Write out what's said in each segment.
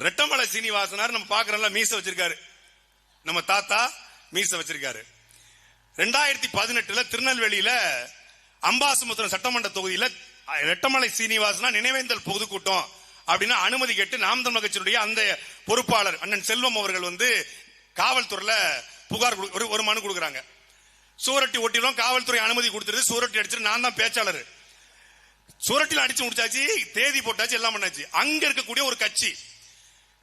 ரெட்டமலை சீனிவாசனார் நம்ம பாக்குறோம்ல மீச வச்சிருக்காரு. நம்ம தாத்தா மீச வச்சிருக்காரு. ரெண்டாயிரத்தி பதினெட்டுல திருநெல்வேலியில அம்பாசமுத்திரம் சட்டமன்ற தொகுதியில ரெட்டமலை சீனிவாசனா நினைவேந்தல் பொதுக்கூட்டம் அப்படின்னு அனுமதி கேட்டு நாம் தமிழ் கட்சியினுடைய அந்த பொறுப்பாளர் அண்ணன் செல்வம் அவர்கள் வந்து காவல்துறையில புகார் கொடு- ஒரு ஒரு மனு கொடுக்குறாங்க. சூரட்டி ஒட்டிலும் காவல்துறை அனுமதி கொடுத்துருது சூரட்டி அடிச்சிட்டு நான் தான் பேச்சாளர். சூரட்டில அடிச்சு முடிச்சாச்சு தேதி போட்டாச்சு எல்லாம் பண்ணாச்சு. அங்க இருக்கக்கூடிய ஒரு கட்சி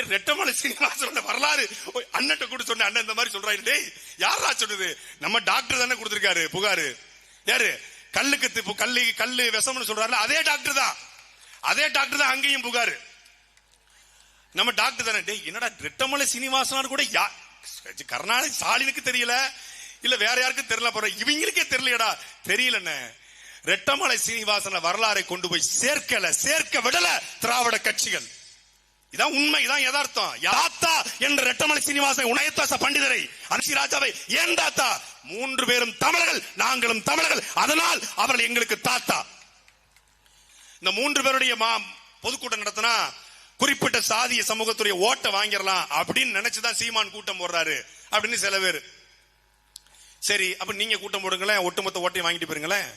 ரெட்டமலை சீனிவாசனோட வரலாறு. ஓய், அண்ணன்ட்ட கூட சொன்ன அண்ணன் இந்த மாதிரி சொல்றாரு. டேய் யாரா சொன்னது? நம்ம டாக்டர் தானே கொடுத்திருக்காரு புகாரு. யாரு? கல்லுக்கு தி- கல்லு கல்லு விஷம்னு சொல்றாரு அதே டாக்டர் தான். அதே டாக்டர் தான் அங்கேயும் புகாரு. நம்ம டாக்டர் தானே. டேய் என்னடா ரெட்டமலை சீனிவாசனார் கூட யா கருணாநிதி ஸ்டாலினுக்கு தெரியல. இல்ல வேற யாருக்கும் தெரியல போற இவங்களுக்கே தெரியலடா தெரியலண்ணே. ரெட்டமலை சீனிவாசன வரலாறை கொண்டு போய் சேர்க்கல சேர்க்க விடல திராவிட கட்சிகள். இதான் உண்மை இதான் யதார்த்தம். யாத்தா என்ற ரெட்டமலை சீனிவாசன் உனயத்தாச பண்டிதரை அரிசி ராஜாவை ஏன் தாத்தா? மூன்று பேரும் தமிழர்கள் நாங்களும் தமிழர்கள். அதனால் அவர்கள் எங்களுக்கு தாத்தா. இந்த மூன்று பேருடைய மா பொதுக்கூட்டம் நடத்தினா குறிப்பிட்ட சாதிய சமூகத்துடைய ஓட்டை வாங்கிடலாம் அப்படின்னு நினைச்சுதான் சீமான் கூட்டம் போடுறாரு அப்படின்னு சில பேர். சரி அப்ப நீங்க கூட்டம் போடுங்களேன் ஒட்டுமொத்த ஓட்டையும் வாங்கிட்டு போயிருங்களேன்.